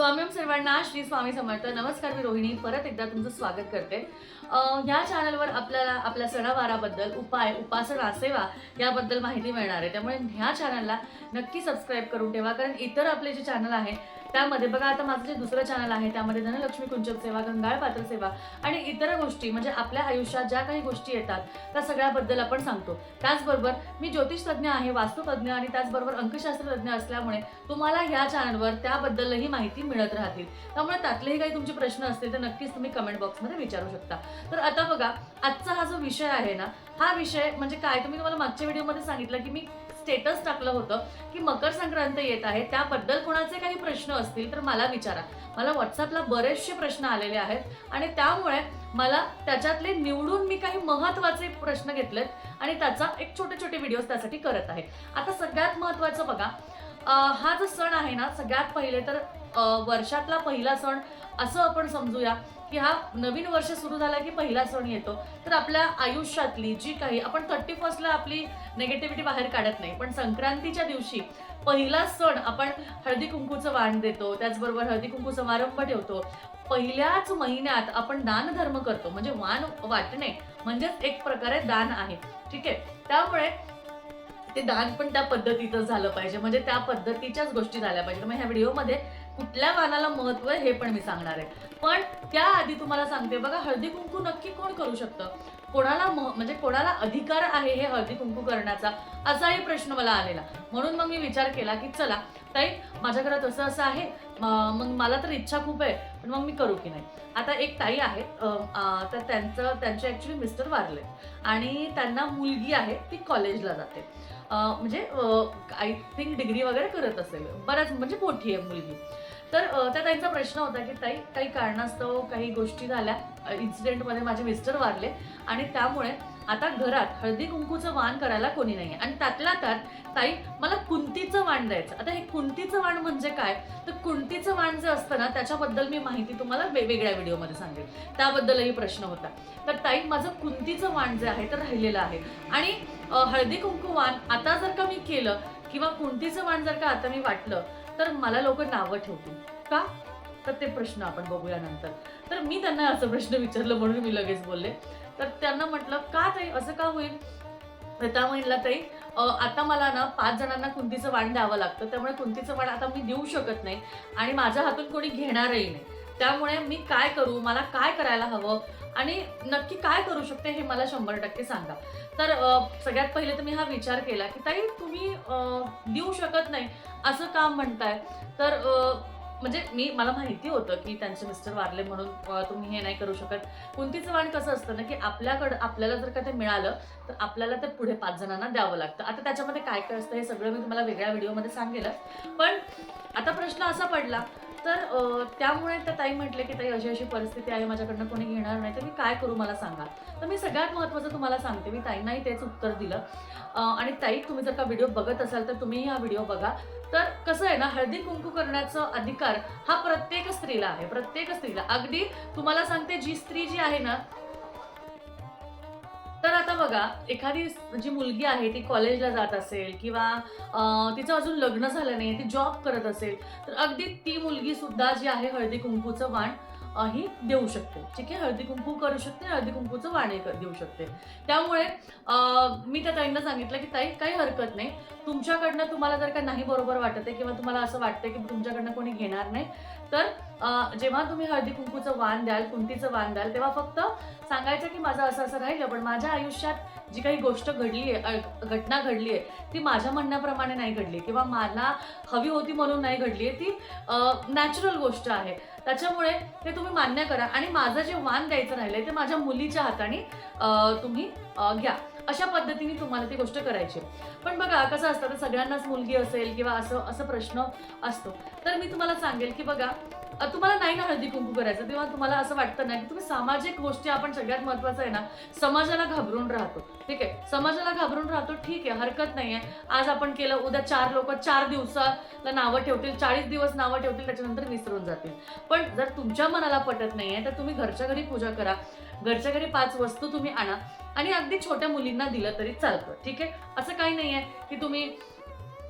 स्वामी सर्वांना श्री स्वामी समर्थ. नमस्कार मी रोहिणी. परत एकदा तुमचं स्वागत करते. ह्या चॅनलवर आपल्याला आपल्या सणावाराबद्दल उपाय उपासना सेवा याबद्दल माहिती मिळणार आहे. त्यामुळे ह्या चॅनलला नक्की सबस्क्राईब करून ठेवा. कारण इतर आपले जे चॅनल आहे त्यामध्ये बघा आता माझं जे दुसरं चॅनल आहे त्यामध्ये धनलक्ष्मी कुंचक सेवा गंगाळ पात्र सेवा आणि इतर गोष्टी म्हणजे आपल्या आयुष्यात ज्या काही गोष्टी येतात त्या सगळ्याबद्दल आपण सांगतो. त्याचबरोबर मी ज्योतिषतज्ञ आहे वास्तुतज्ञ आणि त्याचबरोबर अंकशास्त्रतज्ञ असल्यामुळे तुम्हाला ह्या चॅनलवर त्याबद्दलही माहिती मिळत राहतील. त्यामुळे त्यातलेही काही तुमचे प्रश्न असतील तर नक्कीच तुम्ही कमेंट बॉक्समध्ये विचारू शकता. तर आता बघा आजचा हा जो विषय आहे ना हा विषय म्हणजे काय? तुम्ही तुम्हाला मागच्या व्हिडिओमध्ये सांगितलं की मी स्टेटस टाकलं होतं की मकर संक्रांत येत आहे. त्याबद्दल कोणाचे काही प्रश्न असतील तर मला विचारा. मला व्हॉट्सअपला बरेचसे प्रश्न आलेले आहेत आणि त्यामुळे मला त्याच्यातले निवडून मी काही महत्त्वाचे प्रश्न घेतलेत आणि त्याचा एक छोटे छोटे व्हिडिओज त्यासाठी करत आहे. आता सगळ्यात महत्त्वाचं बघा. हा जो सण आहे ना सगळ्यात पहिले तर वर्षातला पहिला सण असं आपण समजूया की हा नवीन वर्ष सुरू झाला की पहिला सण येतो. तर आपल्या आयुष्यातली जी काही आपण थर्टी फर्स्टला आपली नेगेटिव्हिटी बाहेर काढत नाही पण संक्रांतीच्या दिवशी पहिला सण आपण हळदी कुंकूचं वाण देतो त्याचबरोबर हळदी कुंकू समारंभ ठेवतो. पहिल्याच महिन्यात आपण दानधर्म करतो म्हणजे वाण वाटणे म्हणजेच एक प्रकारे दान आहे. ठीक आहे? त्यामुळे ते दान पण त्या पद्धतीचं झालं पाहिजे म्हणजे त्या पद्धतीच्याच गोष्टी झाल्या पाहिजे मग ह्या व्हिडिओमध्ये कुठल्या वाणाला महत्त्व आहे हे पण मी सांगणार आहे. पण त्याआधी तुम्हाला सांगते बघा हळदी कुंकू नक्की कोण करू शकतं? कोणाला मह- म्हणजे कोणाला अधिकार आहे हे हळदी कुंकू करण्याचा? असाही प्रश्न मला आलेला. म्हणून मग मी विचार केला की चला ताई माझ्या घरात असं असं आहे मग मला तर इच्छा खूप आहे पण मग मी करू की नाही? आता एक ताई आहे तर त्यांचं त्यांचे ऍक्च्युली मिस्टर वारले. आणि त्यांना मुलगी आहे ती कॉलेजला जाते. म्हणजे आय थिंक डिग्री वगैरे करत असेल. बऱ्याच म्हणजे मोठी आहे मुलगी. तर त्या ताईंचा प्रश्न होता की ताई काही कारणास्तव काही गोष्टी झाल्या. इन्सिडेंटमध्ये माझे मिस्टर वारले आणि त्यामुळे आता घरात हळदी कुंकूचं वाण करायला कोणी नाही आणि त्यातल्या त्यात ताई मला कुंतीचं वाण द्यायचं. आता हे कुंतीचं वाण म्हणजे काय? तर कुंतीचं वाण जे असतं ना त्याच्याबद्दल मी माहिती तुम्हाला वेगवेगळ्या व्हिडिओमध्ये सांगेल. त्याबद्दलही प्रश्न होता. तर ताई माझं कुंतीचं वाण जे आहे तर राहिलेलं आहे. आणि हळदी कुंकू वाण आता जर का मी केलं किंवा कुंतीचं वाण जर का आता मी वाटलं तर मला लोक नावं ठेवतील. का? तर ते प्रश्न आपण बघूया नंतर. तर मी त्यांना असं प्रश्न विचारलं म्हणून मी लगेच बोलले. तर त्यांना म्हटलं का ताई? असं का होईल? तर त्या महिला ताई आता मला ना पाच जणांना कुंतीचं वाण द्यावं लागतं. त्यामुळे कुंतीचं वाण आता मी देऊ शकत नाही आणि माझ्या हातून कोणी घेणारही नाही. त्यामुळे मी काय करू? मला काय करायला हवं? आणि नक्की काय करू शकते हे मला शंभर टक्के सांगा. तर सगळ्यात पहिले तर मी हा विचार केला की ताई तुम्ही देऊ शकत नाही. असं काम म्हणताय? तर म्हणजे मी मला माहिती होतं की त्यांचे मिस्टर वारले म्हणून तुम्ही हे नाही करू शकत. कुंतीचं वाण कसं असतं ना की आपल्याकडं आपल्याला जर का ते मिळालं तर आपल्याला ते पुढे पाच जणांना द्यावं लागतं. आता त्याच्यामध्ये काय काय असतं हे सगळं मी तुम्हाला वेगळ्या व्हिडिओमध्ये सांगेलच. पण आता प्रश्न असा पडला तर त्यामुळे त्या ताई म्हटले की ताई अशी अशी परिस्थिती आहे माझ्याकडनं कोणी घेणार नाही तर मी काय करू मला सांगा. तर मी सगळ्यात महत्त्वाचं तुम्हाला सांगते मी ताईंनाही तेच उत्तर दिलं. आणि ताई तुम्ही जर का व्हिडिओ बघत असाल तर तुम्ही हा व्हिडिओ बघा. तर कसं आहे ना हळदी कुंकू करण्याचा अधिकार हा प्रत्येक स्त्रीला आहे. प्रत्येक स्त्रीला. अगदी तुम्हाला सांगते जी स्त्री जी आहे ना तर आता बघा एखादी जी मुलगी आहे ती कॉलेजला जात असेल किंवा तिचं अजून लग्न झालं नाही ती जॉब करत असेल तर अगदी ती मुलगी सुद्धा जी आहे हळदी कुंकूचं वाण ही देऊ शकते. ठीक आहे? हळदी कुंकू करू शकते हळदी कुंकूचं वाण हे देऊ शकते. त्यामुळे मी त्या ताईंना सांगितलं की ताई काही हरकत नाही. तुमच्याकडनं तुम्हाला जर का नाही बरोबर वाटत आहे किंवा तुम्हाला असं वाटतं की तुमच्याकडनं कोणी घेणार नाही तर जेव्हा तुम्ही हळदी कुंकूचं वाण द्याल कुंतीचं वाण द्याल तेव्हा फक्त सांगायचं की माझं असं असं राहिलं पण माझ्या आयुष्यात जी काही गोष्ट घडली आहे घटना घडली आहे ती माझ्या म्हणण्याप्रमाणे नाही घडली किंवा मला हवी होती म्हणून नाही घडली आहे ती नॅचरल गोष्ट आहे. त्याच्यामुळे ते तुम्ही मान्य करा. आणि माझं जे वान द्यायचं राहिलंय ते माझ्या मुलीच्या हाताने तुम्ही घ्या. अशा पद्धतीने तुम्हाला ती गोष्ट करायची आहे. पण बघा कसं असतं तर सगळ्यांनाच मुलगी असेल किंवा असं असं प्रश्न असतो. तर मी तुम्हाला सांगेल की बघा तुम्हाला नाही ना हळदी कुंकू करायचं तेव्हा तुम्हाला असं वाटतं ना की तुम्ही सामाजिक गोष्टी आपण सगळ्यात महत्वाचं आहे ना समाजाला घाबरून राहतो. ठीक आहे? समाजाला घाबरून राहतो ठीक आहे हरकत नाही आहे. आज आपण केलं उद्या चार लोक चार दिवसाला नावं ठेवतील चाळीस दिवस नावं ठेवतील त्याच्यानंतर विसरून जातील. पण जर तुमच्या मनाला पटत नाही आहे तर तुम्ही घरच्या घरी पूजा करा. घरच्या घरी पाच वस्तू तुम्ही आणा. आणि अगदी छोट्या मुलींना दिलं तरी चालतं ठीक आहे? असं काही नाही आहे की तुम्ही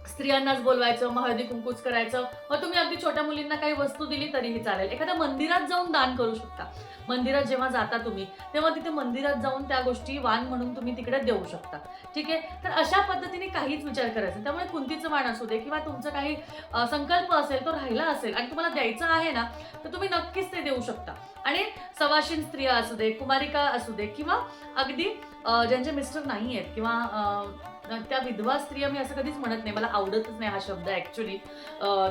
स्त्रियांनाच बोलवायचं मग हळदी कुंकूच करायचं. मग तुम्ही अगदी छोट्या मुलींना काही वस्तू दिली तरीही चालेल. एखाद्या मंदिरात जाऊन दान करू शकता. मंदिरात जेव्हा जाता तुम्ही तेव्हा तिथे मंदिरात जाऊन त्या गोष्टी वाण म्हणून तुम्ही तिकडे देऊ शकता. ठीक आहे? तर अशा पद्धतीने काहीच विचार करायचा त्यामुळे कुंतीचं वाण असू दे किंवा तुमचं काही संकल्प असेल तो राहिला असेल आणि तुम्हाला द्यायचं आहे ना तर तुम्ही नक्कीच ते देऊ शकता. आणि सवाशीन स्त्रिया असू दे कुमारिका असू दे किंवा अगदी ज्यांचे मिस्टर नाही आहेत किंवा त्या विधवा स्त्रिया मी असं कधीच म्हणत नाही. मला आवडतच नाही हा शब्द ॲक्च्युली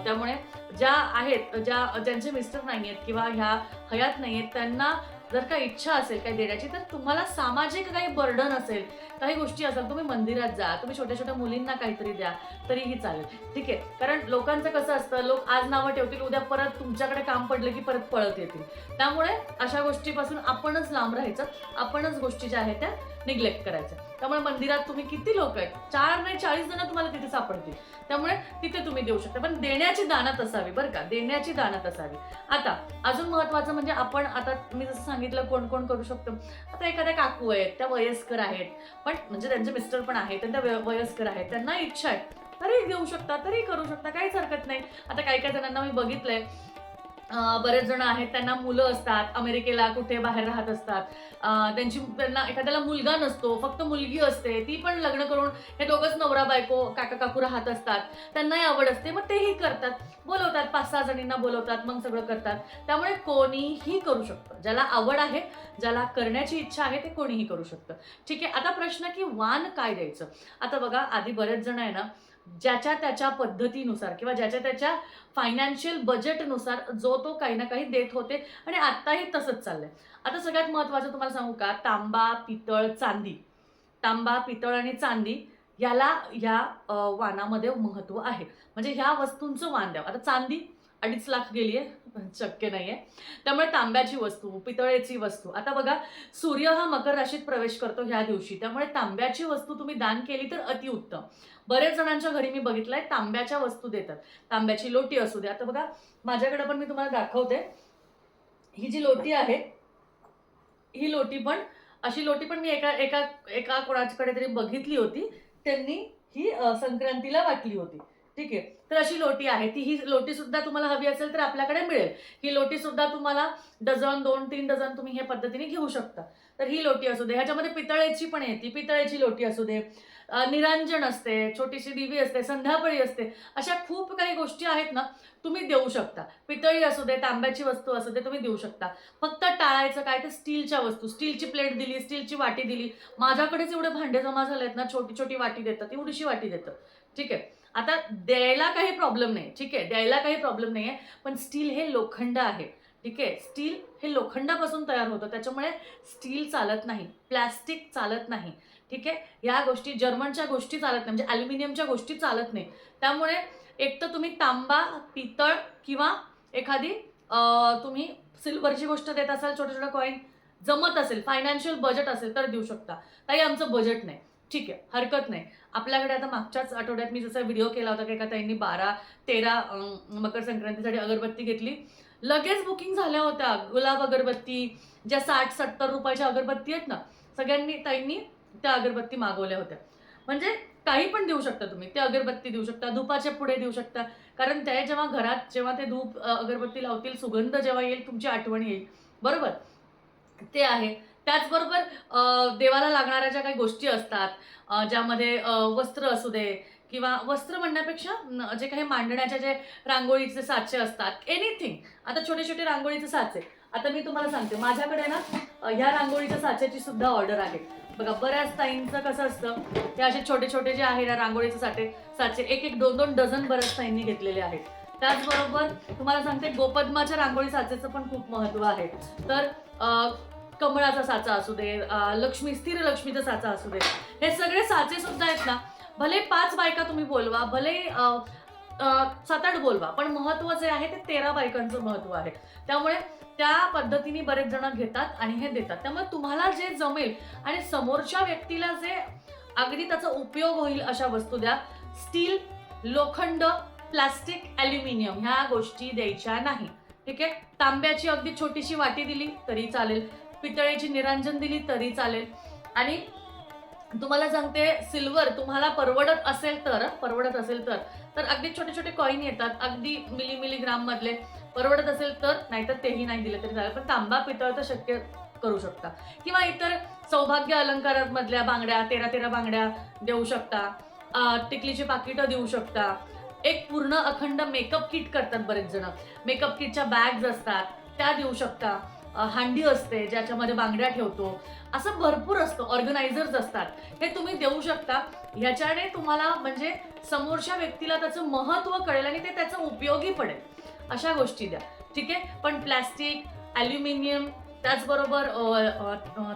त्यामुळे ज्या आहेत ज्या ज्यांचे मिस्टर नाही आहेत किंवा ह्या हयात नाही आहेत त्यांना जर का इच्छा असेल काही देण्याची तर तुम्हाला सामाजिक काही बर्डन असेल काही गोष्टी असेल तुम्ही मंदिरात जा तुम्ही छोट्या छोट्या मुलींना काहीतरी द्या तरीही चालेल. ठीक आहे? कारण लोकांचं कसं असतं लोक आज नावं ठेवतील उद्या परत तुमच्याकडे काम पडलं की परत पळत येतील. त्यामुळे अशा गोष्टीपासून आपणच लांब राहायचं आपणच गोष्टी ज्या आहेत त्या निग्लेक्ट करायचं. त्यामुळे मंदिरात तुम्ही किती लोक आहेत? चार नाही चाळीस जण तुम्हाला तिथे सापडतील. त्यामुळे तिथे तुम्ही देऊ शकता. पण देण्याची दानात असावी बरं का? देण्याची दानात असावी आता अजून महत्वाचं म्हणजे आपण आता मी जसं सांगितलं कोण कोण करू शकतो? आता एखाद्या काकू आहेत त्या वयस्कर आहेत. पण म्हणजे त्यांचे मिस्टर पण आहेत त्यांना वयस्कर आहेत. त्यांना इच्छा आहे. तरी देऊ शकता तरी करू शकता. काहीच हरकत नाही. आता काही काही जणांना मी बघितलंय बरेच जण आहेत त्यांना मुलं असतात अमेरिकेला कुठे बाहेर राहत असतात. त्यांची त्यांना एखाद्याला मुलगा नसतो फक्त मुलगी असते ती पण लग्न करून हे दोघंच नवरा बायको काका काकू राहत असतात. त्यांनाही आवड असते मग तेही करतात. बोलवतात पाच सहा जणींना बोलवतात मग सगळं करतात. त्यामुळे कोणीही करू शकतं. ज्याला आवड आहे ज्याला करण्याची इच्छा आहे ते कोणीही करू शकतं. ठीक आहे आता प्रश्न की वान काय द्यायचं? आता बघा आधी बरेच जण आहे ना ज्याच्या त्याच्या पद्धतीनुसार किंवा ज्याच्या त्याच्या फायनान्शियल बजेटनुसार जो तो काही ना काही देत होते. आणि आत्ताही तसंच चाललंय. आता सगळ्यात महत्त्वाचं तुम्हाला सांगू का? तांबा पितळ चांदी. तांबा पितळ आणि चांदी याला ह्या वानामध्ये महत्त्व आहे. म्हणजे ह्या वस्तूंचं वाण द्यावं. आता चांदी अडीच लाख गेली आहे शक्य नाही आहे त्यामुळे तांब्याची वस्तू पितळेची वस्तू. आता बघा सूर्य हा मकर राशीत प्रवेश करतो ह्या दिवशी. त्यामुळे तांब्याची वस्तू तुम्ही दान केली तर अतिउत्तम. बरेच जणांच्या घरी मी बघितलंय तांब्याच्या वस्तू देतात. तांब्याची लोटी असू दे आता बघा माझ्याकडे पण मी तुम्हाला दाखवते. ही जी लोटी आहे ही लोटी पण अशी लोटी पण मी एका एका एका कोणाकडे तरी बघितली होती. त्यांनी ही संक्रांतीला वाटली होती. ठीक आहे? तर अशी लोटी आहे. ती ही लोटी सुद्धा तुम्हाला हवी असेल तर आपल्याकडे मिळेल. ही लोटी सुद्धा तुम्हाला डझन दोन तीन डझन तुम्ही हे पद्धतीने घेऊ शकता. तर ही लोटी असू दे. ह्याच्यामध्ये पितळेची पण येते पितळेची लोटी असू दे. निरांजन असते छोटीशी दिवी असते संध्यापळी असते. अशा खूप काही गोष्टी आहेत ना तुम्ही देऊ शकता. पितळी असू दे तांब्याची वस्तू असू दे तुम्ही देऊ शकता. फक्त टाळायचं काय? तर स्टीलच्या वस्तू. स्टीलची प्लेट दिली स्टीलची वाटी दिली. माझ्याकडेच एवढे भांडे जमा झाले आहेत ना छोटी छोटी वाटी देतात एवढीशी वाटी देतं. ठीक आहे? आता द्यायला काही प्रॉब्लेम नाही ठीक आहे? द्यायला काही प्रॉब्लेम नाही आहे पण स्टील हे लोखंड आहे. ठीक आहे? स्टील हे लोखंडापासून तयार होतं. त्याच्यामुळे स्टील चालत नाही. प्लॅस्टिक चालत नाही. ठीक आहे? या गोष्टी जर्मनच्या गोष्टी चालत नाही. म्हणजे अल्युमिनियमच्या गोष्टी चालत नाही. त्यामुळे एक तर तुम्ही तांबा पितळ किंवा एखादी तुम्ही सिल्वरची गोष्ट देत असाल छोटं छोटं कॉईन जमत असेल फायनान्शियल बजेट असेल तर देऊ शकता. ताई आमचं बजेट नाही. ठीक आहे हरकत नाही. आपल्याकडे आता मागच्याच आठवड्यात मी जसा व्हिडिओ केला होता की एका ताईंनी बारा तेरा मकर संक्रांतीसाठी अगरबत्ती घेतली. लगेच बुकिंग झाल्या होत्या. गुलाब अगरबत्ती ज्या साठ सत्तर रुपयाच्या अगरबत्ती आहेत ना सगळ्यांनी ताईंनी त्या अगरबत्ती मागवल्या होत्या. म्हणजे काही पण देऊ शकता तुम्ही. ते अगरबत्ती देऊ शकता धुपाचे पुढे देऊ शकता. कारण ते जेव्हा घरात जेव्हा ते धूप अगरबत्ती लावतील सुगंध जेव्हा येईल तुमची आठवण येईल. बरोबर? ते आहे. त्याचबरोबर देवाला लागणाऱ्या ज्या काही गोष्टी असतात ज्यामध्ये वस्त्र असू दे किंवा वस्त्र म्हणण्यापेक्षा जे काही मांडण्याचे जे रांगोळीचे साचे असतात एनिथिंग आता छोटे छोटे रांगोळीचे साचे. आता मी तुम्हाला सांगते माझ्याकडे ना ह्या रांगोळीच्या साच्याची सुद्धा ऑर्डर आहे. बघा बऱ्याच ताईंचं कसं असतं ते असे छोटे छोटे जे आहे ना रांगोळीचे साचे साचे एक एक दोन दोन डझन बऱ्याच ताईंनी घेतलेले आहेत. त्याचबरोबर तुम्हाला सांगते गोपद्माच्या रांगोळी साचेचं पण खूप महत्त्व आहे. तर कमळाचा साचा असू दे लक्ष्मी स्थिर लक्ष्मीचा साचा असू दे. हे सगळे साचे सुद्धा आहेत ना. भले पाच बायका तुम्ही बोलवा भले सात आठ बोलवा पण महत्त्व जे आहे ते तेरा बायकांचं महत्त्व आहे. त्यामुळे त्या पद्धतीने बरेच जण घेतात आणि हे देतात. त्यामुळे तुम्हाला जे जमेल आणि समोरच्या व्यक्तीला जे अगदी त्याचा उपयोग होईल अशा वस्तू द्या. स्टील लोखंड प्लास्टिक ॲल्युमिनियम ह्या गोष्टी द्यायच्या नाही. ठीक आहे? तांब्याची अगदी छोटीशी वाटी दिली तरी चालेल. पितळेची निरांजन दिली तरी चालेल. आणि तुम्हाला सांगते सिल्वर तुम्हाला परवडत असेल तर परवडत असेल तर तर अगदी छोटे छोटे कॉईन येतात. अगदी मिली मिली ग्राममधले परवडत असेल तर नाहीतर तेही नाही दिलं तरी चालेल. पण तांबा पितळ तर शक्य करू शकता. किंवा इतर सौभाग्य अलंकारांमधल्या बांगड्या तेरा तेरा बांगड्या देऊ शकता. टिकलीची पाकिटं देऊ शकता. एक पूर्ण अखंड मेकअप किट करतात बरेच जण. मेकअप किटच्या बॅग्स असतात. त्या देऊ शकता. हांडी असते ज्याच्यामध्ये बांगड्या ठेवतो. असं भरपूर असतं ऑर्गनायझर्स असतात. हे तुम्ही देऊ शकता. ह्याच्याने तुम्हाला म्हणजे समोरच्या व्यक्तीला त्याचं महत्त्व कळेल आणि ते त्याचं उपयोगी पडेल. अशा गोष्टी द्या. ठीक आहे? पण प्लॅस्टिक ॲल्युमिनियम त्याचबरोबर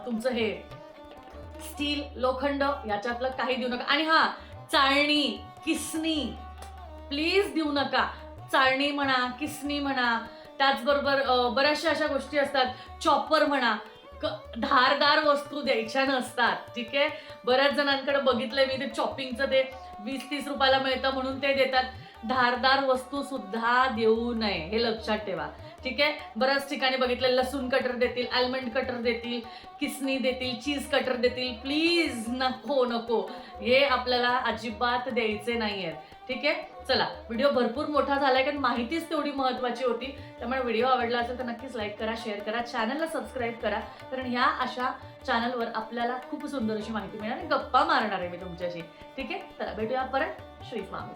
तुमचं हे स्टील लोखंड याच्यातलं काही देऊ नका. आणि हा चाळणी किसनी प्लीज देऊ नका. चाळणी म्हणा किसनी म्हणा त्याचबरोबर बऱ्याचशा अशा गोष्टी असतात. चॉपर म्हणा धारदार वस्तू द्यायच्या नसतात ठीक आहे? बऱ्याच जणांकडे बघितलंय मी ते चॉपिंगचं ते वीस तीस रुपयाला मिळतं म्हणून ते देतात. धारदार वस्तू सुद्धा देऊ नये हे लक्षात ठेवा. ठीक आहे? बऱ्याच ठिकाणी बघितलं लसूण कटर देतील आल्मंड कटर देतील किसनी देतील चीज कटर देतील. प्लीज नको नको. हे आपल्याला अजिबात द्यायचे नाही आहेत ठीक आहे? चला व्हिडिओ भरपूर मोठा झालाय कारण माहितीच तेवढी महत्वाची होती. त्यामुळे व्हिडिओ आवडला असेल तर नक्कीच लाईक करा शेअर करा चॅनलला सबस्क्राईब करा. कारण ह्या अशा चॅनलवर आपल्याला खूप सुंदर अशी माहिती मिळणार आणि गप्पा मारणार आहे मी तुमच्याशी. ठीक आहे? चला भेटूया परत. श्री स्वामी